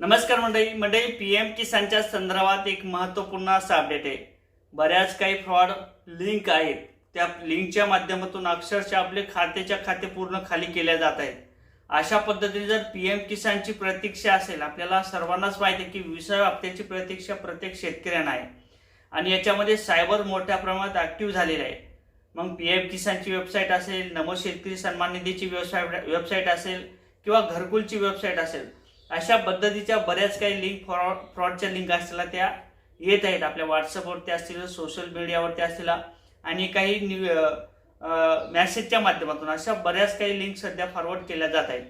नमस्कार मंडळी. मंडळी पी एम किसानच्या संदर्भात एक महत्त्वपूर्ण असा अपडेट आहे. बऱ्याच काही फ्रॉड लिंक आहेत. त्या लिंकच्या माध्यमातून अक्षरशः आपले खात्याच्या खाते पूर्ण खाली केल्या जात आहेत. अशा पद्धतीने जर पी एम किसानची प्रतीक्षा असेल आपल्याला सर्वांनाच माहिती आहे की विसाव्या हप्त्याची प्रतीक्षा प्रत्येक शेतकऱ्यांना आहे. आणि याच्यामध्ये सायबर मोठ्या प्रमाणात ॲक्टिव्ह झालेलं आहे. मग पी एम किसानची वेबसाईट असेल नमो शेतकरी सन्मान निधीची वेबसाईट वेबसाईट असेल किंवा घरकुलची वेबसाईट असेल अशा पद्धतीच्या बऱ्याच काही लिंक फ्रॉड फ्रॉडच्या लिंक असलेल्या त्या येत आहेत. आपल्या व्हॉट्सअपवरती असतील सोशल मीडियावरती असतील आणि काही न्यू मॅसेजच्या माध्यमातून अशा बऱ्याच काही लिंक सध्या फॉरवर्ड केल्या जात आहेत.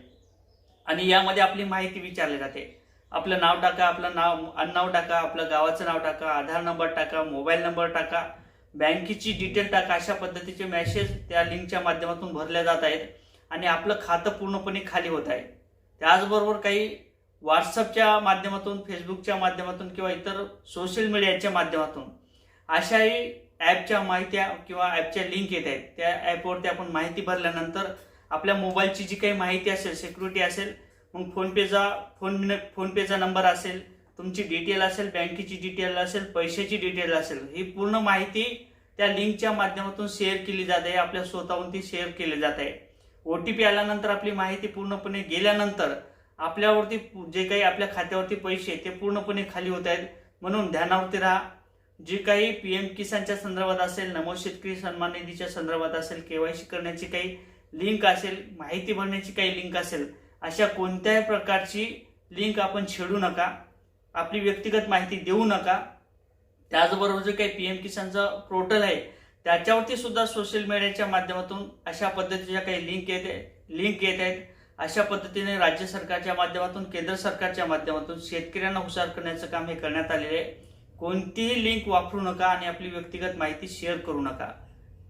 आणि यामध्ये आपली माहिती विचारली जाते. आपलं नाव टाका आपलं नाव अन्नाव टाका आपलं गावाचं नाव टाका आधार नंबर टाका मोबाईल नंबर टाका बँकेची डिटेल टाका अशा पद्धतीचे मॅसेज त्या लिंकच्या माध्यमातून भरल्या जात आहेत. आणि आपलं खातं पूर्णपणे खाली होत आहे. त्याचबरोबर काही व्हॉट्सअपच्या माध्यमातून फेसबुकच्या माध्यमातून किंवा इतर सोशल मीडियाच्या माध्यमातून अशाही ॲपच्या माहित्या किंवा ॲपच्या लिंक येत आहेत. त्या ॲपवरती आपण माहिती भरल्यानंतर आपल्या मोबाईलची जी काही माहिती असेल सिक्युरिटी असेल मग फोनपेचा फोन फोनपेचा नंबर असेल तुमची डिटेल असेल बँकेची डिटेल असेल पैशाची डिटेल असेल ही पूर्ण माहिती त्या लिंकच्या माध्यमातून शेअर केली जात आहे. आपल्या स्वतःहून ती शेअर केली जात आहे. ओ टी पी आल्यानंतर आपली माहिती पूर्णपणे गेल्यानंतर आपल्यावरती जे काही आपल्या खात्यावरती पैसे ते पूर्णपणे खाली होत आहेत. म्हणून ध्यानावरती राहा. जे काही पी एम किसानच्या संदर्भात असेल नमो शेतकरी सन्मान निधीच्या संदर्भात असेल केवायसी करण्याची काही लिंक असेल माहिती भरण्याची काही लिंक असेल अशा कोणत्याही प्रकारची लिंक आपण छेडू नका. आपली व्यक्तिगत माहिती देऊ नका. त्याचबरोबर जे काही पी एम किसानचं पोर्टल आहे त्याच्यावरती सुद्धा सोशल मीडियाच्या माध्यमातून अशा पद्धतीच्या काही लिंक येत लिंक येत आहेत. अशा पद्धतीने राज्य सरकारच्या माध्यमातून केंद्र सरकारच्या माध्यमातून शेतकऱ्यांना हुशार करण्याचं काम हे करण्यात आलेलं आहे. कोणतीही लिंक वापरू नका आणि आपली व्यक्तिगत माहिती शेअर करू नका.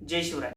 जय शिवराय.